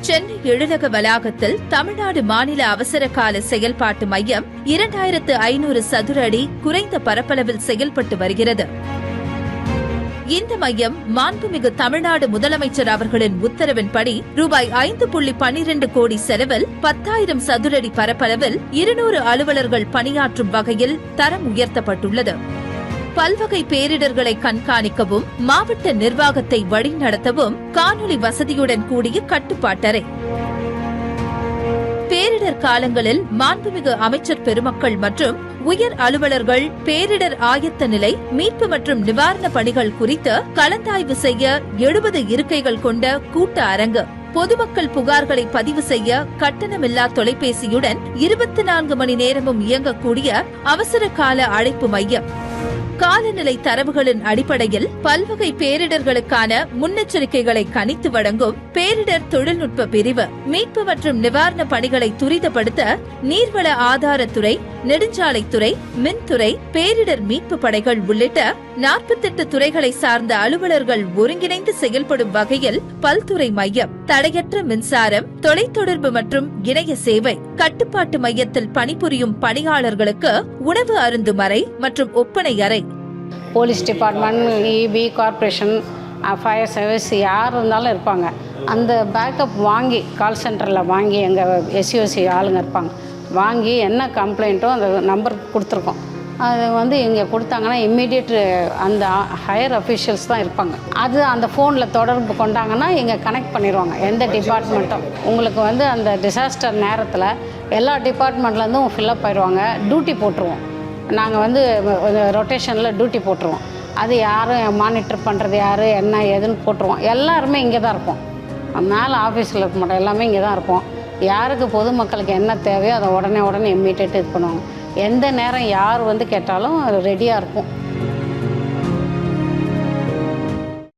சென்னை எழிலக வளாகத்தில் தமிழ்நாடு மாநில அவசர கால செயல்பாட்டு மையம் இரண்டாயிரத்து ஐநூறு சதுர அடி குறைந்த பரப்பளவில் செயல்பட்டு வருகிறது. இந்த மையம் மாண்புமிகு தமிழ்நாடு முதலமைச்சர் அவர்களின் உத்தரவின்படி ரூபாய் ஐந்து புள்ளி பனிரெண்டு கோடி செலவில் பத்தாயிரம் சதுரடி பரப்பளவில் இருநூறு அலுவலர்கள் பணியாற்றும் வகையில் தரம் உயர்த்தப்பட்டுள்ளது. பல்வகை பேரிடர்களை கண்காணிக்கவும் மாவட்ட நிர்வாகத்தை வழிநடத்தவும் காணொலி வசதியுடன் கூடிய கட்டுப்பாட்டறை. பேரிடர் காலங்களில் மாண்புமிகு அமைச்சர் பெருமக்கள் மற்றும் உயர் அலுவலர்கள் பேரிடர் ஆயத்த நிலை மீட்பு மற்றும் நிவாரண பணிகள் குறித்து கலந்தாய்வு செய்ய எழுபது இருக்கைகள் கொண்ட கூட்ட அரங்கு. பொதுமக்கள் புகார்களை பதிவு செய்ய கட்டணமில்லா தொலைபேசியுடன் இருபத்தி நான்கு மணி நேரமும் இயங்கக்கூடிய அவசர கால அழைப்பு மையம். காலநிலை தரவுகளின் அடிப்படையில் பல்வகை பேரிடர்களுக்கான முன்னெச்சரிக்கைகளை கணித்து வழங்கும் பேரிடர் தொழில்நுட்ப பிரிவு மீட்பு மற்றும் நிவாரண பணிகளை துரிதப்படுத்த நீர்வள ஆதாரத்துறை நெடுஞ்சாலைத்துறை மின்துறை பேரிடர் மீட்பு படைகள் உள்ளிட்ட நாற்பத்தெட்டு துறைகளை சார்ந்த அலுவலர்கள் ஒருங்கிணைந்து செயல்படும் வகையில் பல்துறை மையம் தடையற்ற மின்சாரம் தொலைத்தொடர்பு மற்றும் இணைய சேவை கட்டுப்பாட்டு மையத்தில் பணிபுரியும் பணியாளர்களுக்கு உணவு அருந்தும் அறை மற்றும் ஒப்பனை அறை police department EB corporation fire service யார் இருந்தாலும் இருப்பாங்க. அந்த பேக்கப் வாங்கி கால் சென்டரில் வாங்கி எங்கள் எஸ்யூசி ஆளுங்க இருப்பாங்க. வாங்கி என்ன கம்ப்ளைண்ட்டோ அந்த நம்பர் கொடுத்துருக்கோம். அது வந்து இங்கே கொடுத்தாங்கன்னா இம்மீடியட் அந்த ஹையர் அஃபிஷியல்ஸ் தான் இருப்பாங்க. அது அந்த ஃபோனில் தொடர்பு கொண்டாங்கன்னா இங்கே கனெக்ட் பண்ணிடுவாங்க எந்த டிபார்ட்மெண்ட்டும் உங்களுக்கு வந்து அந்த டிசாஸ்டர் நேரத்தில் எல்லா டிபார்ட்மெண்ட்லேருந்தும் ஃபில்லப் ஆயிடுவாங்க டியூட்டி போட்டுருவோம். நாங்கள் வந்து ரொட்டேஷனில் டியூட்டி போட்டுருவோம். அது யாரும் மானிட்டர் பண்ணுறது யார் என்ன ஏதுன்னு போட்டுருவோம். எல்லாருமே இங்கே தான் இருப்போம். மேலே ஆஃபீஸில் இருக்க மாட்டோம். எல்லாமே இங்கே தான் இருப்போம். யாருக்கு பொதுமக்களுக்கு என்ன தேவையோ அதை உடனே உடனே இம்மீடியட் இது பண்ணுவாங்க எந்த நேரம் யார் வந்து கேட்டாலும் ரெடியாக இருப்போம்.